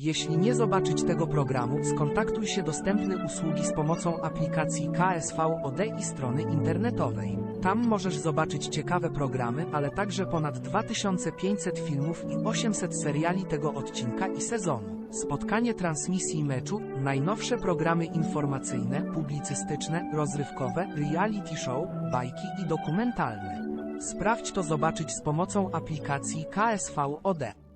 Jeśli nie zobaczyć tego programu, skontaktuj się dostępny usługi z pomocą aplikacji KSV OD i strony internetowej. Tam możesz zobaczyć ciekawe programy, ale także ponad 2500 filmów i 800 seriali tego odcinka i sezonu. Spotkanie transmisji meczu, najnowsze programy informacyjne, publicystyczne, rozrywkowe, reality show, bajki i dokumentalne. Sprawdź to zobaczyć z pomocą aplikacji KSV OD.